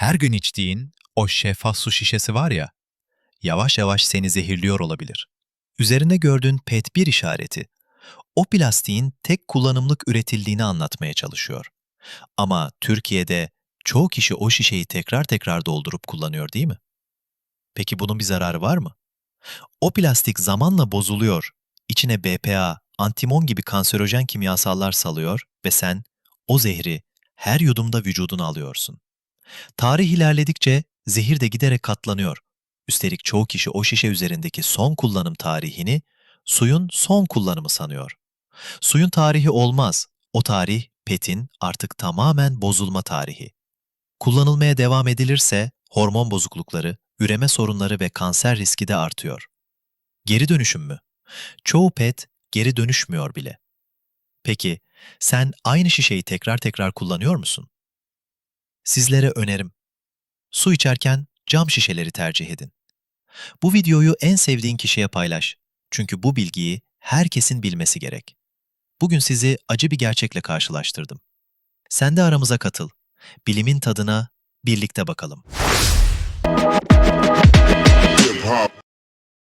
Her gün içtiğin o şeffaf su şişesi var ya, yavaş yavaş seni zehirliyor olabilir. Üzerine gördüğün PET 1 işareti, o plastiğin tek kullanımlık üretildiğini anlatmaya çalışıyor. Ama Türkiye'de çoğu kişi o şişeyi tekrar tekrar doldurup kullanıyor değil mi? Peki bunun bir zararı var mı? O plastik zamanla bozuluyor, içine BPA, antimon gibi kanserojen kimyasallar salıyor ve sen o zehri her yudumda vücuduna alıyorsun. Tarih ilerledikçe zehir de giderek katlanıyor. Üstelik çoğu kişi o şişe üzerindeki son kullanım tarihini suyun son kullanımı sanıyor. Suyun tarihi olmaz. O tarih PET'in artık tamamen bozulma tarihi. Kullanılmaya devam edilirse hormon bozuklukları, üreme sorunları ve kanser riski de artıyor. Geri dönüşüm mü? Çoğu PET geri dönüşmüyor bile. Peki sen aynı şişeyi tekrar tekrar kullanıyor musun? Sizlere önerim. Su içerken cam şişeleri tercih edin. Bu videoyu en sevdiğin kişiye paylaş. Çünkü bu bilgiyi herkesin bilmesi gerek. Bugün sizi acı bir gerçekle karşılaştırdım. Sen de aramıza katıl. Bilimin tadına birlikte bakalım.